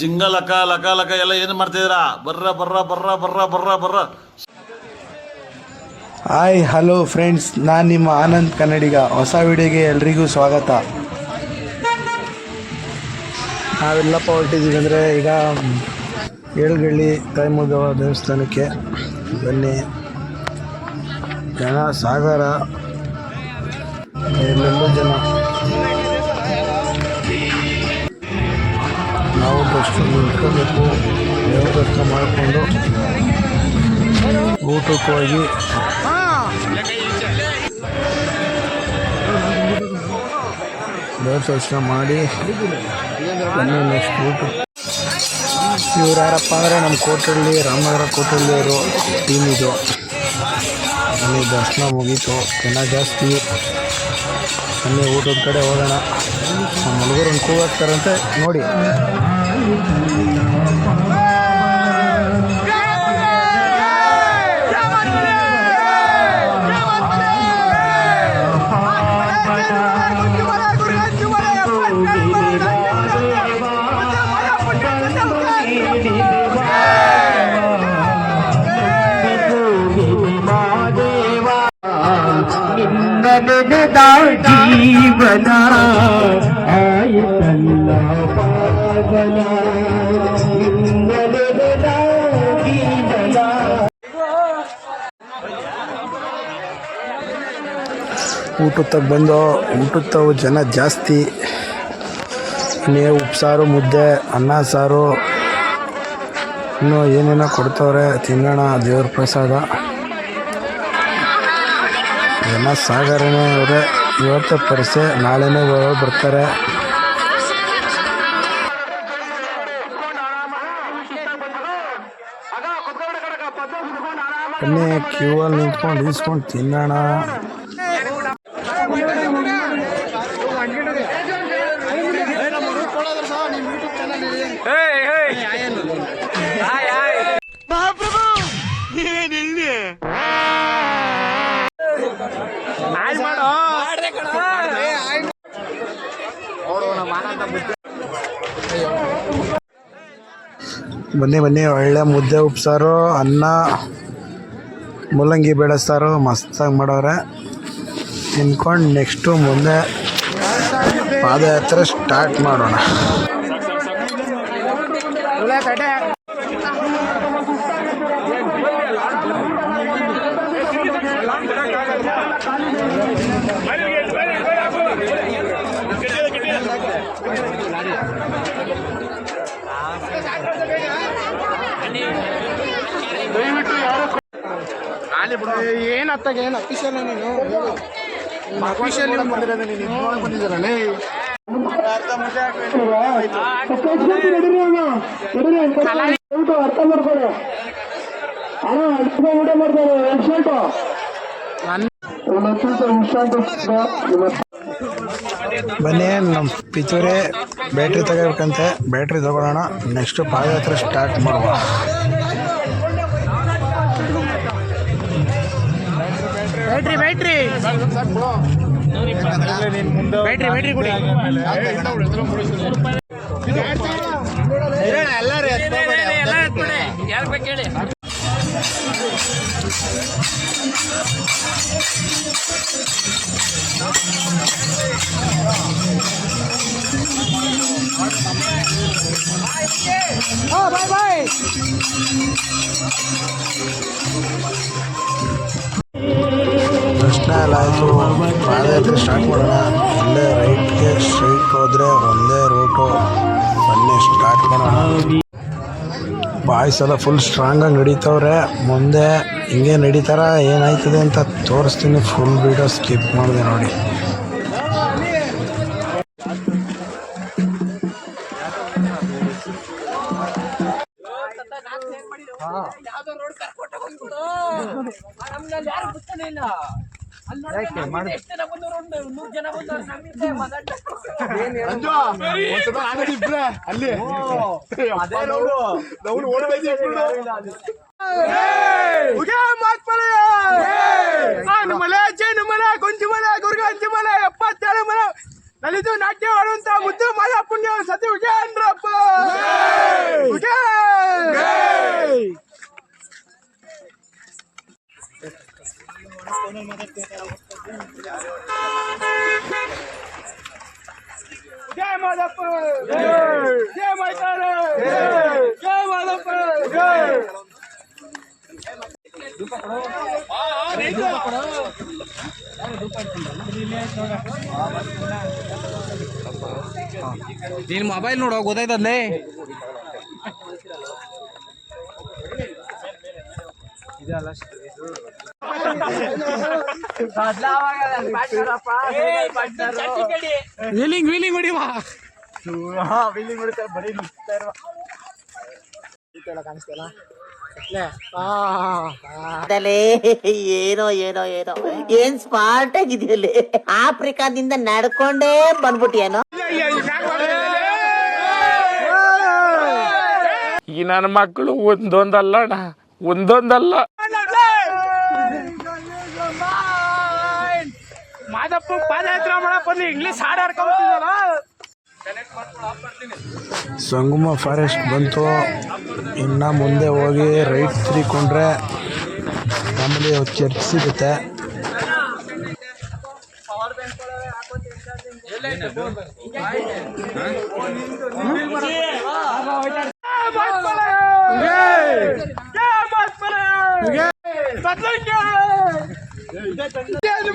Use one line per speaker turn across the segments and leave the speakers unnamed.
ಜಿಂಗ ಲಕ ಲಕ ಲಕ, ಎಲ್ಲ ಏನು ಮಾಡ್ತಿದ್ರ ಬರ್ರ ಬರ್ರ ಬರ್ರ ಬರ್ರ ಬರ್ರ ಬರ್ರ.
ಹಾಯ್ ಹಲೋ ಫ್ರೆಂಡ್ಸ್ ನಾನು ನಿಮ್ಮ ಆನಂದ್ ಕನ್ನಡಿಗ. ಹೊಸ ವಿಡಿಯೋಗೆ ಎಲ್ರಿಗೂ ಸ್ವಾಗತ. ನಾವೆಲ್ಲಪ್ಪ ಹೊರಟಿದ್ದೀವಿ ಅಂದರೆ ಈಗ ಏಳುಗಳ್ಳಿ ಕೈಮುಗವ ದೇವಸ್ಥಾನಕ್ಕೆ ಬನ್ನಿ. ಜನ ಸಾಗರ ಎಲ್ಲೆಲ್ಲೂ ಜನ. ನಿಂತ್ಕೋಬೇಕು ದೇವ್ರ ದರ್ಶನ ಮಾಡಿಕೊಂಡು ಊಟಕ್ಕೆ ಹೋಗಿ ದರ್ಶನ ಮಾಡಿ ನೆಕ್ಸ್ಟ್ ಊಟ ಇವ್ರು ಯಾರಪ್ಪ ಅಂದರೆ ನಮ್ಮ ಕೋಟೆಯಲ್ಲಿ ರಾಮನಗರ ಕೋಟಳ್ಳಿಯವರು ಟೀಮ್ ಇದು ಅಲ್ಲಿ ದರ್ಶನ ಮುಗೀತು ಜನ ಜಾಸ್ತಿ ಅಲ್ಲಿ ಊಟದ ಕಡೆ ಹೋಗೋಣ ಹುಡುಗರು ಒಂದು ಕೂಗಾಗ್ತಾರಂತೆ ನೋಡಿ
ನಿನ್ನನೆದ ಜೀವನ
ಊಟಕ್ಕೆ ಬಂದು ಊಟಕ್ಕೆ ಜನ ಜಾಸ್ತಿ. ನೀವು ಉಪ್ಸಾರು ಮುದ್ದೆ ಅನ್ನ ಸಾರು. ಇನ್ನೂ ಏನೇನೋ ಕೊಡ್ತವ್ರೆ ತಿನ್ನೋಣ ದೇವ್ರ ಪ್ರಸಾದ. ಜನ ಸಾಗರನೇ ಅವರೇ ಇವತ್ತು ಪರಿಸೆ ನಾಳೆನೇ ಬರ್ತಾರೆ. ಬನ್ನಿ ಕ್ಯೂ ಅಲ್ಲಿ ನಿಂತ್ಕೊಂಡು ಇಸ್ಕೊಂಡು ತಿನ್ನೋಣ. ಬನ್ನಿ ಬನ್ನಿ, ಒಳ್ಳೆ ಮುದ್ದೆ ಉಪ್ಸಾರು, ಅನ್ನ, ಮೂಲಂಗಿ ಬೇಳೆ ಸಾರು ಮಸ್ತಾಗಿ ಮಾಡೋರೆ. ತಿನ್ಕೊಂಡು ನೆಕ್ಸ್ಟು ಮುಂದೆ ಪಾದಯಾತ್ರೆ ಸ್ಟಾರ್ಟ್ ಮಾಡೋಣ.
ಏನ್ ಅತ್ತಾಗ ಏನು ಅಫಿಷಿಯಲ್ ನೀನು ಅಫಿಷಿಯಲ್ ಬಂದಿರೋದು ನೀನು ಬಂದಿದ್ದಾರಲ್ಲೇ
ಅರ್ಥ ಊಟ ಮಾಡ್ತಾರೆ
ಬನ್ನಿ ನಮ್ಮ ಪಿತೂರೆ ಬ್ಯಾಟ್ರಿ ತಗೋಬೇಕಂತೆ. ಬ್ಯಾಟ್ರಿ ತಗೊಳ್ಳೋಣ. ನೆಕ್ಸ್ಟು ಪಾದಯಾತ್ರೆ ಸ್ಟಾರ್ಟ್ ಮಾಡುವ.
ಬ್ಯಾಟ್ರಿ ಬ್ಯಾಟ್ರಿ ಬ್ಯಾಟ್ರಿ ಬ್ಯಾಟ್ರಿ ಕೊಡಿ.
ದರ್ಶನ ಎಲ್ಲ ಆಯಿತು ಪಾದಯಾತ್ರೆ ಸ್ಟಾರ್ಟ್ ಮಾಡೋಣ. ಇಲ್ಲೇ ರೈಟ್ಗೆ ಸ್ಟ್ರೈಟ್ ಹೋದರೆ ಒಂದೇ ರೂಟು ಬನ್ನಿ ಸ್ಟಾರ್ಟ್ ಮಾಡೋಣ. ಬಾಯ್ಸ್ ಎಲ್ಲ ಫುಲ್ ಸ್ಟ್ರಾಂಗಾಗಿ ನಡೀತವ್ರೆ. ಮುಂದೆ ಹಿಂಗೆ ನಡೀತಾರ, ಏನಾಯ್ತದೆ ಅಂತ ತೋರಿಸ್ತೀನಿ. ಫುಲ್ ವೀಡಿಯೋ ಸ್ಕಿಪ್ ಮಾಡಿದೆ ನೋಡಿ.
ಅಲ್ಲಿ. ಮಲೆ ಜೇನು ಮಲೆ ಗೊಂಜು ಮಲೆ ಗುರ್ಗ ಅಂಜು ಮಲೆ ಎಪ್ಪತ್ತೇಳು ಮಲೆ. ನಲಿದು ನಾಟ್ಯ ಮಾಡುವಂತ ಮುದ್ದು ಮಾದಪ್ಪನ ಸತಿ ವಿಜಯೇಂದ್ರಪ್ಪ ವಿಜಯ್ ಜಯ ಮಾದಪ್ಪ ಜಯ ಮೈತಾರ ಜಯ ಮಾದಪ್ಪ
ನೀನು ಮೊಬೈಲ್ ನೋಡೋ ಗೊತ್ತಾಯ್ತದ್ಲೇ? ವೀಲಿಂಗ್ ವೀಲಿಂಗ್ ಹೊಡಿವಾ
ಅದಲೇ, ಏನೋ ಏನೋ ಏನೋ. ಏನ್ ಸ್ಮಾರ್ಟ್ ಆಗಿದೆಯಲ್ಲಿ ಆಫ್ರಿಕಾದಿಂದ ನಡ್ಕೊಂಡೇ ಬಂದ್ಬಿಟ್ಟಿಯೇನೋ?
ಈ ನನ್ನ ಮಕ್ಕಳು ಒಂದೊಂದಲ್ಲ ಅಣ್ಣ ಒಂದೊಂದಲ್ಲ.
ಪಾದಯಾತ್ರೆ ಮಾಡಕ್ ಬಂದು ಇಂಗ್ಲಿಷ್ ಹಾಡು ಹಾಡ್ಕೊಂಡ್ಬಿಟ್ಟಿದಲ್ಲ
ಸಂಗಮ ಫಾರೆಸ್ಟ್ ಬಂತು. ಇನ್ನು ಮುಂದೆ ಹೋಗಿ ರೈಟ್ ತಿರ್ಕೊಂಡ್ರೆ ಆಮೇಲೆ ಚರ್ಚ್ ಸಿಗುತ್ತೆ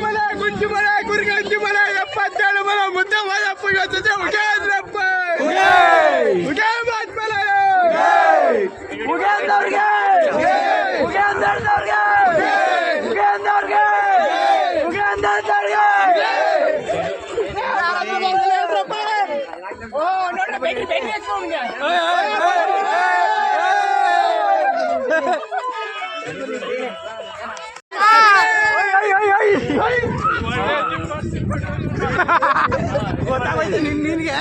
ಮಲೆ ಗುಂಜು ಮಲೆ ಗುರಿಗಂಜು ಮಲೆ ಎಪ್ಪತ್ತೇಳು ಮಲೆ ಮುದ್ದೆ ಮಾದಪ್ಪ ಜೊತೆ ಉಗೇಂದ್ರಪ್ಪ ಉಗೇ ಮಾತ್ಮಲೆ ಉಗೇಂದ್ರವ್ರಿಗೆ ಉಗೇಂದ್ರವ್ರಿಗೆ ಉಗೇಂದ್ರವ್ರಿಗೆ ಉಗೇಂದ್ರವ್ರಿಗೆ ಓ ನೋಡ್ರಿ ಬೆಂಕಿ ಬೆಂಕಿ ಹಚ್ಕೊಂಡ್ಗೆ ಗೊತ್ತಾಗೋಯ್ತು ನಿನ್ ನಿನ್ಗೆ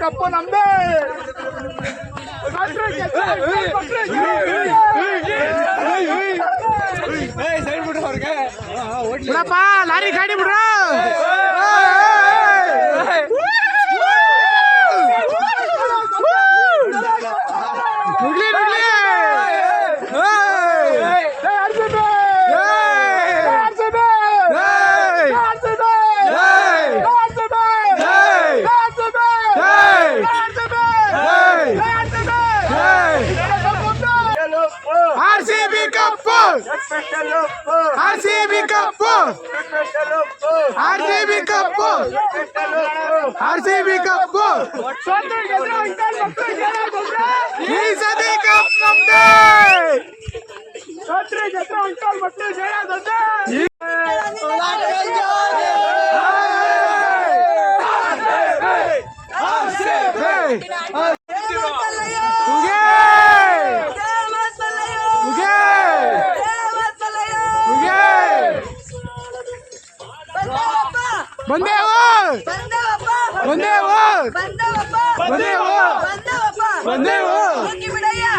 ಕಪ್ಪ ನಮ್ದೇ ಬಿಡಪ್ಪ ಲಾರಿ ಗಾಡಿ ಬಿಡ್ರ ಮುಗ್ಲಿ ಮುಗ್ಲಿ R C B cup R C B cup R C B cup R C B cup ಈ ಸತಿ ಕಪ್ ನಮ್ದೇ ಬಂದೇವು ಬಂದೇವು ಬಂದೇವು ಬಂದೇವು
ಯಾರ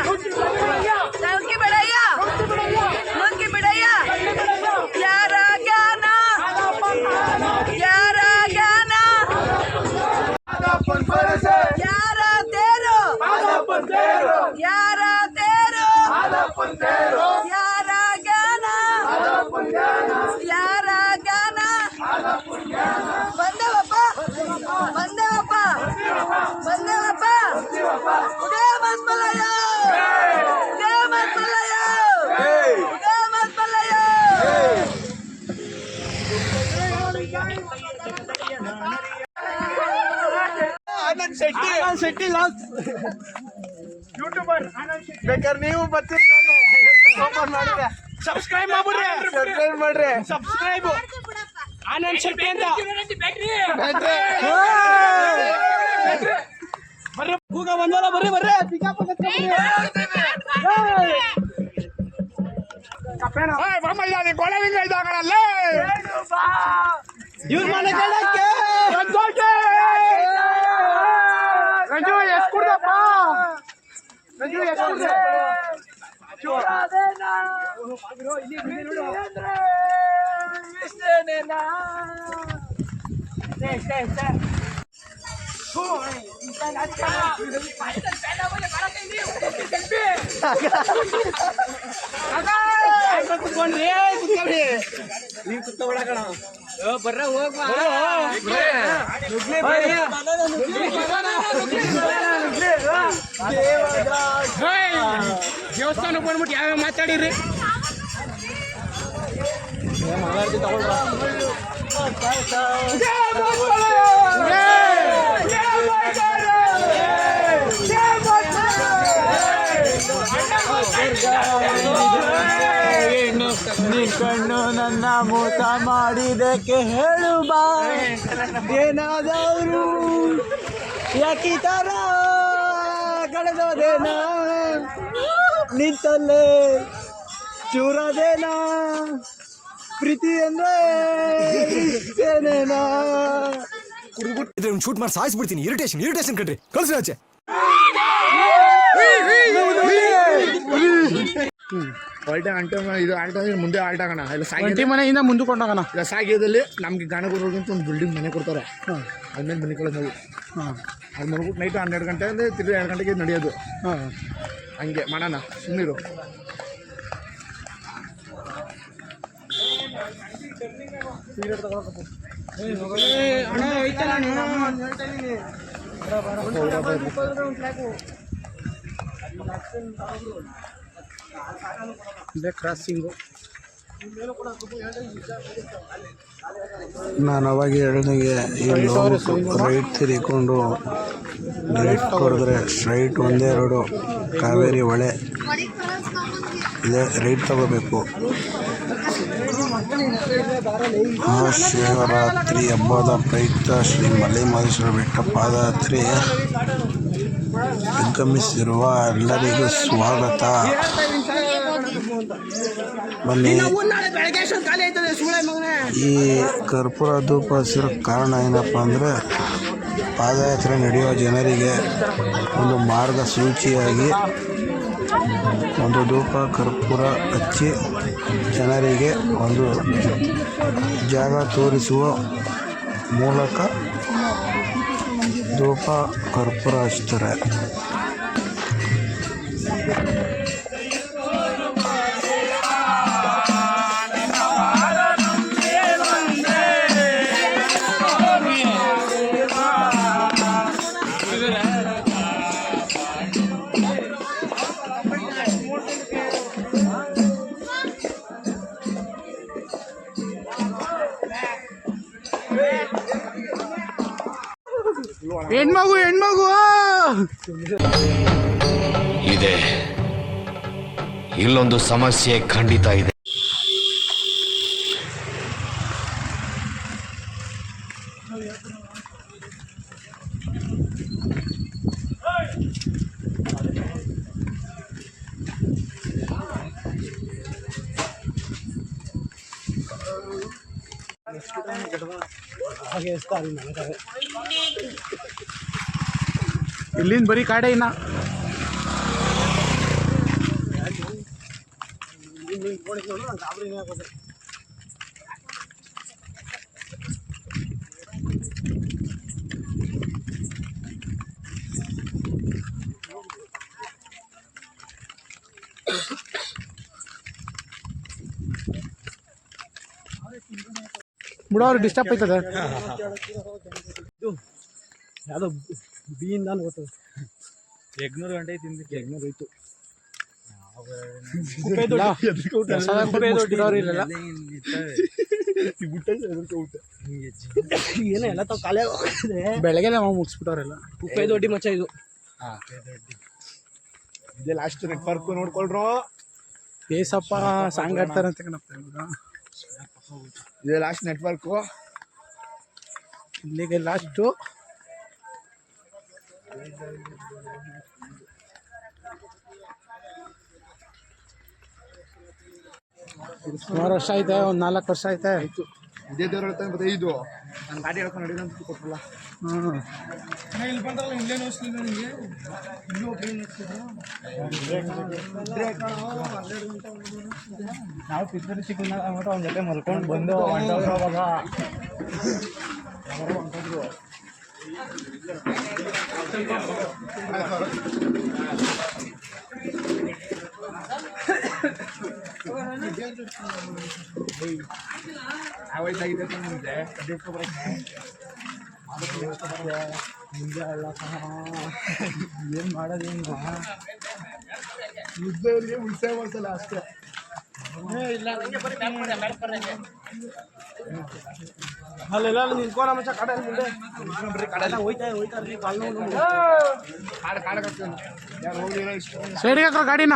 ಶೆಟ್ಟಿ ಆನಂದ್ ಶೆಟ್ಟಿ ಲಾಸ್ಟ್ ಯೂಟ್ಯೂಬರ್ ಬೇಕಾದ್ರೆ ನೀವು ಬರ್ತೀರಿ ನೋಡಿದ್ರೆ ಸಬ್ಸ್ಕ್ರೈಬ್ ಮಾಡ್ಬಿಡ್ರಿ. ಸಬ್ಸ್ಕ್ರೈಬ್ ಮಾಡ್ರಿ. ಸಬ್ಸ್ಕ್ರೈಬ್. ಆನಂದ್ ಶೆಟ್ಟಿ ಅಂತ. ಬರ್ರಿ ಕೂಗ ಬಂದಲ್ಲ ಬರ್ರಿ ಬರ್ರಿ. ಪಿಕಪ್ ಕೊಳಲಿಂಗ ಇದ್ದಾಗಳಲ್ಲೇ ಇವ್ರ ಮನೆ ಕೇಳಕ್ಕೆ. ರಂಜು ಎಷ್ಟು ಕುಡ್ದಪ್ಪ ರಂಜು ಎಷ್ಟು ಕುಡ್ದೆ ನೀವು ಪ್ರೀತಿ
ದೇವಸ್ಥಾನಕ್ಕೆ ಬಂದ್ಬಿಟ್ಟು ಯಾವ್ಯಾವ ಮಾತಾಡಿರಿ.
ಕಣ್ಣು ನನ್ನ ಮೋಸ ಮಾಡಿದಕ್ಕೆ ಹೇಳು ಬಾ ಏನಾದವರು? ಯಾಕಿ ತರ ಕಳೆದೋದೇನ? ನಿಂತಲ್ಲೇ? ಚೂರದೇನಾ? ಪ್ರೀತಿ ಅಂದ್ರೆ
ಇದ್ರೆ ಶೂಟ್ ಮಾಡಿ ಸಾಯಿಸ್ಬಿಡ್ತೀನಿ. ಇರಿಟೇಷನ್ ಇರಿಟೇಷನ್ ಕಣ್ರಿ. ಕಳ್ಸಿ ಆಚೆ.
ಹೊರಟೆ ಅಂಟ ಇದು ಆಲ್ಟ ಮುಂದೆ ಆಲ್ಟ ಆಗೋಣ. ಇಲ್ಲ ಸಾಗಿ
ಮನೆಯಿಂದ ಮುಂದಕ್ಕೆ ಕೊಂಡೋಗೋಣ.
ಇಲ್ಲ ಸಾಗಿದಲ್ಲಿ ನಮಗೆ ಗಾಣಗುರುಗಿಂತ ಒಂದು ಬಿಲ್ಡಿಂಗ್ ಮನೆ ಕೊಡ್ತಾರೆ. ಹಾಂ. ಅದ್ಮೇಲೆ ಮನೆ ಕೊಡೋದು ನಾವು ಅದು ಮಲ್ಬಿಟ್ಟು ನೈಟ್ ಹನ್ನೆರಡು ಗಂಟೆ ಅಂದರೆ ತಿರ್ಗಿ ಎರಡು ಗಂಟೆಗೆ ನಡೆಯೋದು. ಹಾಂ. ಹಂಗೆ ಮಾಡೋಣ ಸುಮ್ಮನಿರು
ಇದೇ ಕ್ರಾಸಿಂಗು
ನಾನು ಅವಾಗ ಹೇಳಿದಂಗೆ ರೈಟ್ ತಿರಿಕೊಂಡು ರೈಟ್ ಹೊಡೆದ್ರೆ ಸ್ಟ್ರೈಟ್ ಒಂದೇ ಎರಡು ಕಾವೇರಿ ಹೊಳೆ. ಇದೆ ರೈಟ್ ತಗೋಬೇಕು. ಮಹಾಶಿವರಾತ್ರಿ ಹಬ್ಬದ ಪ್ರಯುಕ್ತ ಶ್ರೀ ಮಲೆ ಮಹದೇಶ್ವರ ಬೆಟ್ಟ ಪಾದಯಾತ್ರೆ. ಆಗಮಿಸಿರುವ ಎಲ್ಲರಿಗೂ ಸ್ವಾಗತ. ಬನ್ನಿ ಈ ಕರ್ಪೂರ ಧೂಪ ಹಸಿರೋ ಕಾರಣ ಏನಪ್ಪ ಅಂದರೆ ಪಾದಯಾತ್ರೆ ನಡೆಯುವ ಜನರಿಗೆ ಒಂದು ಮಾರ್ಗಸೂಚಿಯಾಗಿ ಒಂದು ಧೂಪ ಕರ್ಪೂರ ಹಚ್ಚಿ ಜನರಿಗೆ ಒಂದು ಜಾಗ ತೋರಿಸುವ ಮೂಲಕ ಧೂಪ ಕರ್ಪೂರ ಹಚ್ತಾರೆ
ಇಲ್ಲೊಂದು ಸಮಸ್ಯೆ ಖಂಡಿತ ಇದೆ.
ಇಲ್ಲಿಂದ ಬರೀ ಕಾಡೆ ಇನ್ನ. ಬಿಡೋರು ಡಿಸ್ಟರ್ಬ್ ಆಯ್ತದೆ?
ಯಾವುದೋ ಬೀಯಿಂದ ಗೊತ್ತದ. ಎಗ್ನೂರು ಗಂಟೆ ತಿಂದು ಎಗ್ನೂರು ಹೋಯ್ತು. ಏನೋ ಎಲ್ಲ ತಾವು ಕಾಲೇ
ಬೆಳಗ್ಗೆ ನಾವು ಮುಗಿಸ್ಬಿಟ್ಟವ್ರೆಲ್ಲ
ಕುಪ್ಪೆ ದೊಡ್ಡಿ ಮಚ್ಚ ಇದು.
ಇದೆ ಲಾಸ್ಟ್ ನೆಟ್ವರ್ಕ್ ನೋಡ್ಕೊಳ್ರು.
ಬೇಸಪ್ಪ ಸಾಂಗ್ ಆಡ್ತಾರೆ ಅಂತ ಕಣಪ್ಪ
ಇದೇ ಲಾಸ್ಟ್ ನೆಟ್ವರ್ಕು
ಇಲ್ಲಿಗೆ ಲಾಸ್ಟು ಸುಮಾರು ವರ್ಷ ಐತೆ ಒಂದು ನಾಲ್ಕು ವರ್ಷ ಐತೆ
ಇದೇ ದೇವ್ರ ಹೇಳ್ತಾನೆ ಮತ್ತೆ ಇದು. ನಾನು ಗಾಡಿ ಹೇಳ್ಕೊಂಡು ನಡೀರಿ ಅಂತ ಹ್ಞೂ ಇಲ್ಲಿ ಬಂದ್ರಲ್ಲ ನನಗೆ ಇನ್ನೂ ನಾವು ಪಿಕ್ಚರ್ ಸಿಕ್ಕಿಲ್ಲ ಅಂದ್ಬಿಟ್ಟು ಅವ್ನ ಜೊತೆ ಮಲ್ಕೊಂಡು ಬಂದು ಹೊಂಟೋದ್ರು ಅವಾಗ. ಅವರು ಹೊಂಟೋದ್ರು ಅಲ್ಲ ಏನು ಮಾಡೋದೇನು ಯುದ್ಧದಲ್ಲಿ ಉಳಿಸೇ ಮಾಡ್ಸಲ್ಲ ಅಷ್ಟೇ ಅಲ್ಲೆಲ್ಲ ನಿಂತ್ಕೊಂಡ ಮಚ್ಚ ಕಡೆ ಮುಂದೆ ಹೋಯ್ತಾ
ಸೈಡ್ಗೆ ಗಾಡಿನ.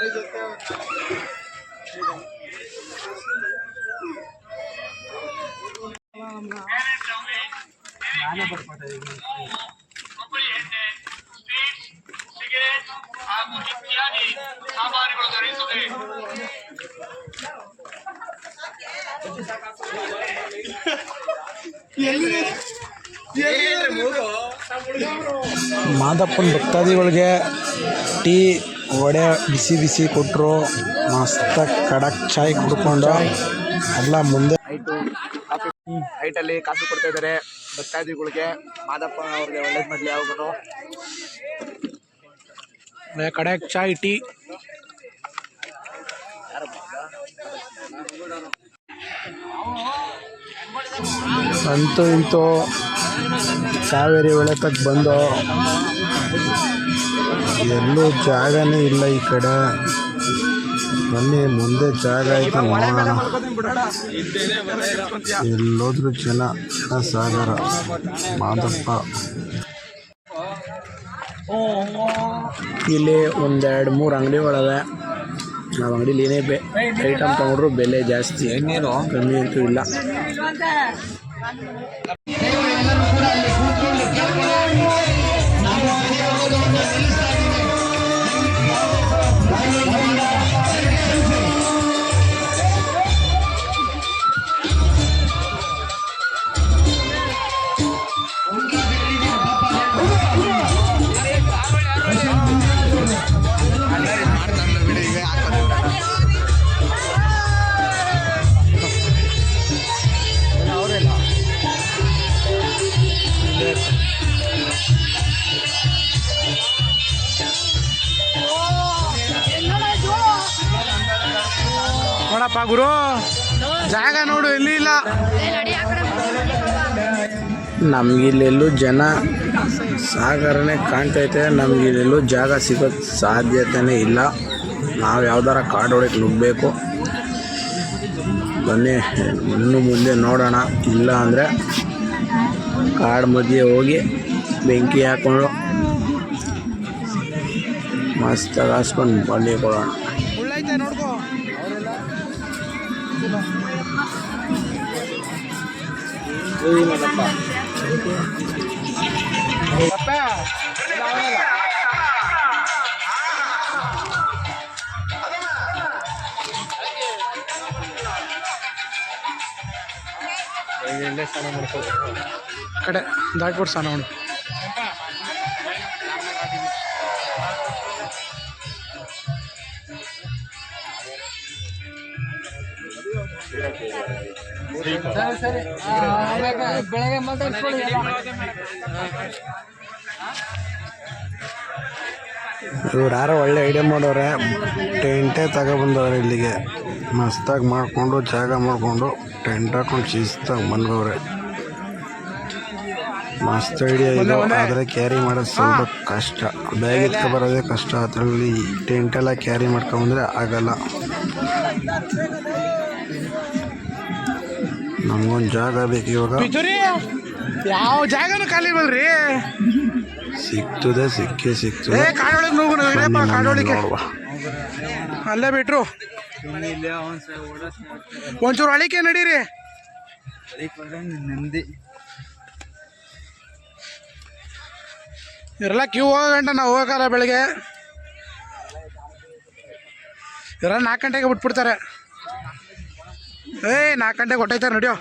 ಕೊಡಪ್ಪ ಮಾದಪ್ಪನ ಭಕ್ತಾದಿಗಳಿಗೆ ಟೀ ವಡೆ ಬಿಸಿ ಬಿಸಿ ಕೊಟ್ಟರು ಮಸ್ತಾಗಿ ಕಡಕ್ ಚಾಯ್ ಕುಡ್ಕೊಂಡು ಎಲ್ಲ ಮುಂದೆ.
ಹೈಟು ಕಾಫಿ ಹೈಟಲ್ಲಿ ಕಾಫಿ ಕೊಡ್ತಾ ಇದ್ದಾರೆ ಭಕ್ತಾದಿಗಳಿಗೆ ಮಾದಪ್ಪ ಅವ್ರಿಗೆ ಒಳ್ಳೇದು ಮಾಡಲಿ ಮತ್ತೆ
ಕಡಕ್ ಚಾಯ್ ಟೀ. ಅಂತೂ ಇಂತೂ ಕಾವೇರಿ ಒಳೆತಕ್ಕೆ ಬಂದು ಎಲ್ಲೂ ಜಾಗನೇ ಇಲ್ಲ ಈ ಕಡೆ. ಬನ್ನಿ, ಮುಂದೆ ಜಾಗ ಐತೆ ನೋಡೋಣ. ಎಲ್ಲೋದ್ರೂ ಜನ ಸಾಗರ, ಮಾದಪ್ಪ. ಇಲ್ಲಿ ಒಂದೆರಡು ಮೂರು ಅಂಗಡಿಗಳಿವೆ. ನಾವು ಅಂಗಡಿಲಿ ಏನೇ ಬೆ ಐಟಮ್ ತೊಗೊಂಡ್ರು ಬೆಲೆ ಜಾಸ್ತಿ. ಕಮ್ಮಿ ಅಂತೂ ಇಲ್ಲ. ಗುರು. ಜಾಗ ನೋಡು, ಎಲ್ಲಿ ಇಲ್ಲ? ನಮ್ಗಿಲ್ಲೆಲ್ಲೂ ಜನ ಸಾಗರನೇ ಕಾಣ್ತೈತೆ. ನಮ್ಗಿಲ್ಲೆಲ್ಲೂ ಜಾಗ ಸಿಗೋ ಸಾಧ್ಯತೆನೇ ಇಲ್ಲ. ನಾವು ಯಾವ್ದಾರ ಕಾಡು ಹೊಡಕ್ಕೆ ನುಗ್ಗಬೇಕು. ಬನ್ನಿ, ಇನ್ನು ಮುಂದೆ ನೋಡೋಣ. ಇಲ್ಲ ಅಂದರೆ ಕಾಡು ಮಧ್ಯೆ ಹೋಗಿ ಬೆಂಕಿ ಹಾಕೊಂಡು ಮಸ್ತಾಗಿ ಹಾಸ್ಕೊಂಡು ಬನ್ನಿ ಕೊಡೋಣ ಕಡೆ ದಾಟ್ಬಿಟ್ಟು ಸ್ನಾನ ಮಾಡು.
ಬೆಳಗ್ಗೆ ಮಾತಾಡ್ಸ್ಕೊಳ್ಳಿ
ಇವ್ರು ಯಾರೋ ಒಳ್ಳೆ ಐಡಿಯಾ ಮಾಡೋರೆ. ಟೆಂಟೇ ತಗೊಬಂದವ್ರೆ ಇಲ್ಲಿಗೆ. ಮಸ್ತಾಗಿ ಮಾಡಿಕೊಂಡು ಜಾಗ ಮಾಡಿಕೊಂಡು ಟೆಂಟ್ ಹಾಕೊಂಡು ಶಿಸ್ತಾಗಿ ಬಂದವ್ರೆ ಮಸ್ತ್ ಐಡಿಯಾ ಇದು. ಆದರೆ ಕ್ಯಾರಿ ಮಾಡೋದು ಸ್ವಲ್ಪ ಕಷ್ಟ. ಬ್ಯಾಗ್ ಎತ್ಕೊ ಬರೋದೇ ಕಷ್ಟ. ಅದರಲ್ಲಿ ಟೆಂಟೆಲ್ಲ ಕ್ಯಾರಿ ಮಾಡ್ಕೊಂಬಂದ್ರೆ ಆಗಲ್ಲ. ನಮಗೊಂದು ಜಾಗ ಬೇಕು ಇವಾಗ.
ಯಾವ ಜಾಗನೂ ಖಾಲಿ ಬಲ್ರಿ
ಸಿಕ್ತದೆ ಸಿಕ್ಕೇ
ಏ
ಸಿಗ್ತದೆ
ಕಾಡೊಳಗೆ ನೋವು ಕಾಡೊಳಗೆ ಅಲ್ಲೇ ಬಿಟ್ರು. ಒಂಚೂರು ಅಳಿಕೆ ನಡೀರಿ. ಇರಲ್ಲ ಕ್ಯೂ ಹೋಗ ಗಂಟೆ ನಾವು ಹೋಗಲ್ಲ ಬೆಳಿಗ್ಗೆ. ಇರಲ್ಲ ನಾಲ್ಕು ಗಂಟೆಗೆ ಬಿಟ್ಬಿಡ್ತಾರೆ. ಏಯ್ ನಾಲ್ಕು ಗಂಟೆಗೆ ಹೊಟ್ಟೈತಾರೆ ನಡಿಯೋ.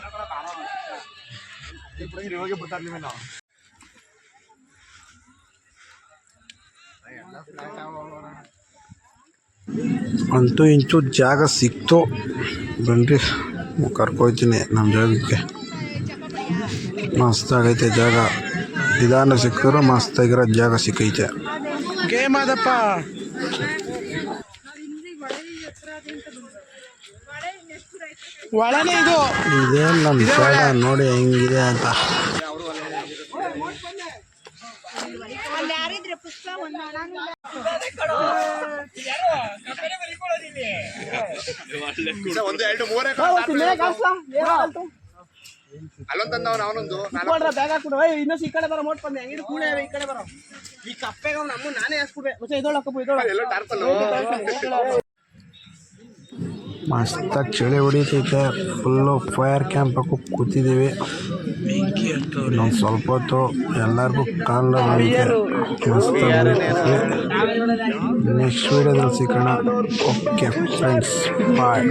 ಅಂತೂ ಇಂಚು ಜಾಗ ಸಿಕ್ತು. ಬನ್ರಿ ಕರ್ಕೊಯ್ತೀನಿ ನಮ್ಮ ಜಾಗಕ್ಕೆ. ಮಸ್ತಾಗೈತೆ ಜಾಗ. ನಿಧಾನ ಸಿಕ್ಕಿದ್ರು ಮಸ್ತಾಗಿರೋ ಜಾಗ ಸಿಕ್ಕೈತೆ.
ಗೇಮ್ ಅದಪ್ಪ ಒಳನೇ ಇದು.
ಇದೇನು ನಮ್ಮ ನೋಡಿ ಹೆಂಗಿದೆ ಅಂತ.
ಒಂದು ಎರಡು ಮೂರೇ ಅವನೊಂದು
ಬ್ಯಾಗ್ ಹಾಕ್ಬಿಡು ಇನ್ನೊಂದು ಈ ಕಡೆ ಬರೋ ಮೋಟ್ ಬಂದೆ. ಹೆಂಗಿದ್ರು ಕೂಳೆ ಈ ಕಡೆ ಬರೋ. ಈ ಕಪ್ಪೆಗೆ ನಮ್ಮ ನಾನೇ ಹಾಸ್ಬಿಡ್ರೆ ಮತ್ತೆ ಇದೊಳ
ಎಲ್ಲ
ಮಸ್ತಾಗಿ ಚಳಿ ಹೊಡಿತೈತೆ. ಫುಲ್ಲು ಫೈರ್ ಕ್ಯಾಂಪ್ ಹಾಕಿ ಕೂತಿದ್ದೀವಿ ಇನ್ನೊಂದು ಸ್ವಲ್ಪ ಹೊತ್ತು ಎಲ್ಲರಿಗೂ ಕಾಲ ನೆಕ್ಸ್ಟ್ ವೀಡಿಯೋದಲ್ಲಿ ಸಿಗೋಣ. Okay friends bye